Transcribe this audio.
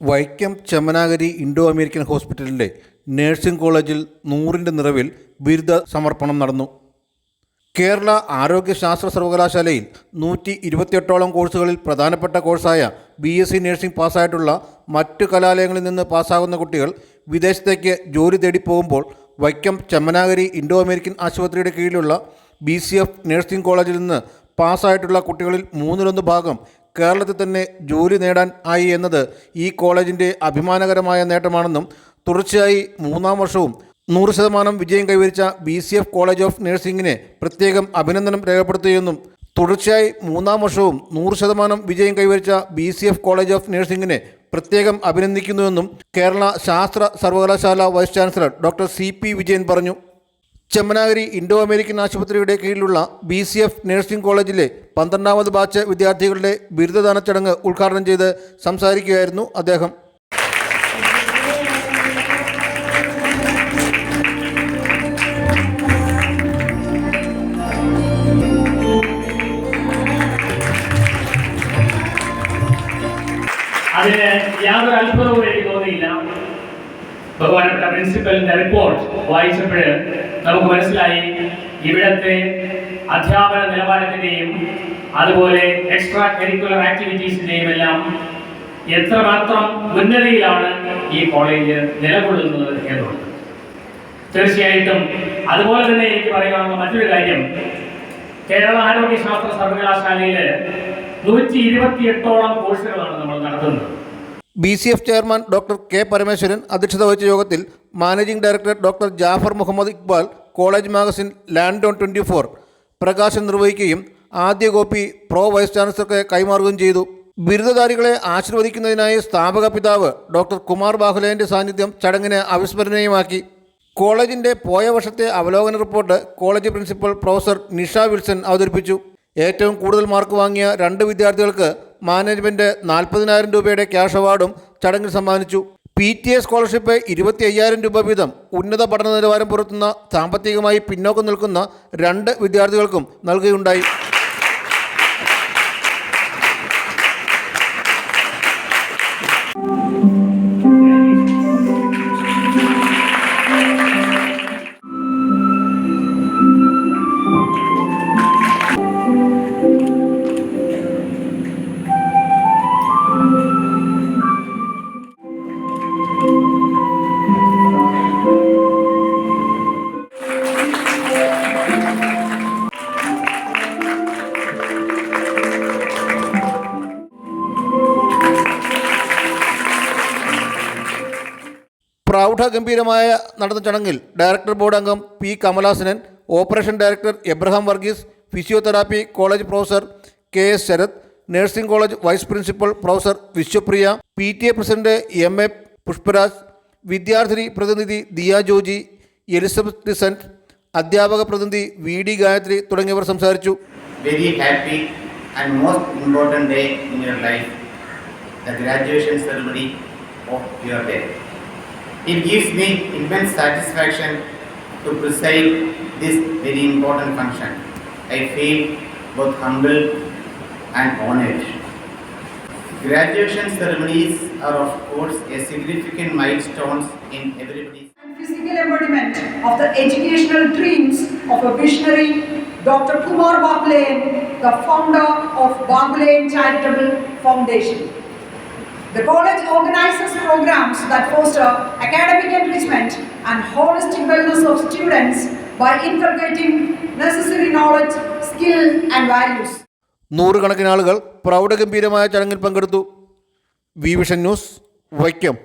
Vaikom Chemmanakary Indo American ഹോസ്പിറ്റലിലെ nursing കോളേജിൽ നൂറിന്റെ നിറവിൽ ബിരുദ സമർപ്പണം നടന്നു. കേരള ആരോഗ്യശാസ്ത്ര സർവകലാശാലയിൽ നൂറ്റി ഇരുപത്തിയെട്ടോളം കോഴ്സുകളിൽ പ്രധാനപ്പെട്ട കോഴ്സായ ബി എസ് സി നഴ്സിംഗ് പാസ്സായിട്ടുള്ള മറ്റ് കലാലയങ്ങളിൽ നിന്ന് പാസ്സാകുന്ന കുട്ടികൾ വിദേശത്തേക്ക് ജോലി തേടി പോകുമ്പോൾ വൈക്കം ചമ്മനാഗരി ഇൻഡോ അമേരിക്കൻ ആശുപത്രിയുടെ കീഴിലുള്ള ബി സി എഫ് നഴ്സിംഗ് കോളേജിൽ നിന്ന് പാസ്സായിട്ടുള്ള കുട്ടികളിൽ മൂന്നിലൊന്ന് ഭാഗം കേരളത്തിൽ തന്നെ ജോലി നേടാൻ ആയി എന്നത് ഈ കോളേജിന്റെ അഭിമാനകരമായ നേട്ടമാണെന്നും തുടർച്ചയായി മൂന്നാം വർഷവും നൂറ് ശതമാനം വിജയം കൈവരിച്ച B C F college of നഴ്സിംഗിനെ പ്രത്യേകം അഭിനന്ദനം രേഖപ്പെടുത്തുകയെന്നും തുടർച്ചയായി മൂന്നാം വർഷവും നൂറ് ശതമാനം വിജയം കൈവരിച്ച B C F college of നഴ്സിംഗിനെ പ്രത്യേകം അഭിനന്ദിക്കുന്നുവെന്നും കേരള ശാസ്ത്ര സർവകലാശാല vice chancellor doctor C P Vijayan പറഞ്ഞു. ചെമ്മനാഗരി ഇൻഡോ അമേരിക്കൻ ആശുപത്രിയുടെ കീഴിലുള്ള ബി സി എഫ് നഴ്സിംഗ് കോളേജിലെ പന്ത്രണ്ടാമത് ബാച്ച് വിദ്യാർത്ഥികളുടെ ബിരുദദാന ചടങ്ങ് ഉദ്ഘാടനം ചെയ്ത് സംസാരിക്കുകയായിരുന്നു അദ്ദേഹം. അതിന് യാതൊരു അത്ഭുതവും എനിക്ക് തോന്നിയില്ല. ബഹുമാനപ്പെട്ട പ്രിൻസിപ്പലിന്റെ റിപ്പോർട്ട് വായിച്ചപ്പോൾ നമുക്ക് മനസ്സിലായി ഇവിടത്തെ അധ്യാപന നിലവാരത്തിന്റെയും അതുപോലെ എക്സ്ട്രാ കരിക്കുലർ ആക്ടിവിറ്റീസിന്റെയും എല്ലാം എത്രമാത്രം ഉന്നതിയിലാണ് ഈ കോളേജ് നിലകൊള്ളുന്നത് എന്നുള്ളത്. തീർച്ചയായിട്ടും അതുപോലെ തന്നെ എനിക്ക് പറയാനുള്ള മറ്റൊരു കാര്യം കേരള ആരോഗ്യശാസ്ത്ര സർവകലാശാലയിൽ നൂറ്റി ഇരുപത്തിയെട്ടോളം കോഴ്സുകളാണ് നമ്മൾ നടത്തുന്നത്. B C F chairman doctor K Parameswaran അധ്യക്ഷത വഹിച്ച യോഗത്തിൽ managing director doctor Jafar Muhammad Iqbal college magazine land on twenty four പ്രകാശനം നിർവഹിക്കുകയും ആദ്യ കോപ്പി പ്രോ വൈസ് ചാൻസലർക്ക് കൈമാറുകയും ചെയ്തു. ബിരുദധാരികളെ ആശീർവദിക്കുന്നതിനായി സ്ഥാപക പിതാവ് ഡോക്ടർ കുമാർ ബാഹുലേന്റെ സാന്നിധ്യം ചടങ്ങിന് അവിസ്മരണീയമാക്കി. കോളേജിന്റെ പോയ വർഷത്തെ അവലോകന report college principal professor Nisha Wilson അവതരിപ്പിച്ചു. ഏറ്റവും കൂടുതൽ മാർക്ക് വാങ്ങിയ രണ്ട് വിദ്യാർത്ഥികൾക്ക് മാനേജ്മെന്റ് നാൽപ്പതിനായിരം രൂപയുടെ ക്യാഷ് അവാർഡും ചടങ്ങിൽ സമ്മാനിച്ചു. പി ടി എ സ്കോളർഷിപ്പ് ഇരുപത്തി അയ്യായിരം രൂപ വീതം ഉന്നത പഠന നിലവാരം പുലർത്തുന്ന സാമ്പത്തികമായി പിന്നോക്കം നിൽക്കുന്ന രണ്ട് വിദ്യാർത്ഥികൾക്കും നൽകുകയുണ്ടായി. പ്രൗഢഗംഭീരമായ നടന്ന ചടങ്ങിൽ ഡയറക്ടർ ബോർഡ് അംഗം P Kamalasanan operation director Abraham Varghese physiotherapy college professor K S Sarath nursing college vice principal professor Vishwapriya P T A president M A Pushparaj വിദ്യാർത്ഥിനി പ്രതിനിധി ദിയ ജോജി എലിസബത്ത് ഡിസന്റ് അധ്യാപക പ്രതിനിധി വി ഡി ഗായത്രി തുടങ്ങിയവർ സംസാരിച്ചു very happy and most important day in your life the graduation ceremony of your day. It gives me immense satisfaction to preside this very important function. I feel both humble and honored. Graduation ceremonies are of course a significant milestone in everybody's physical embodiment of the educational dreams of a visionary Dr. Kumar Bagulayan, the founder of Bagulayan Charitable Foundation. The college organizes programs that foster academic enrichment and holistic wellness of students by inculcating necessary knowledge, skill, and values. നൂറുകണക്കിന് ആളുകൾ പ്രൗഢഗംഭീരമായ ചടങ്ങിൽ പങ്കെടുത്തു V vision news Vaikom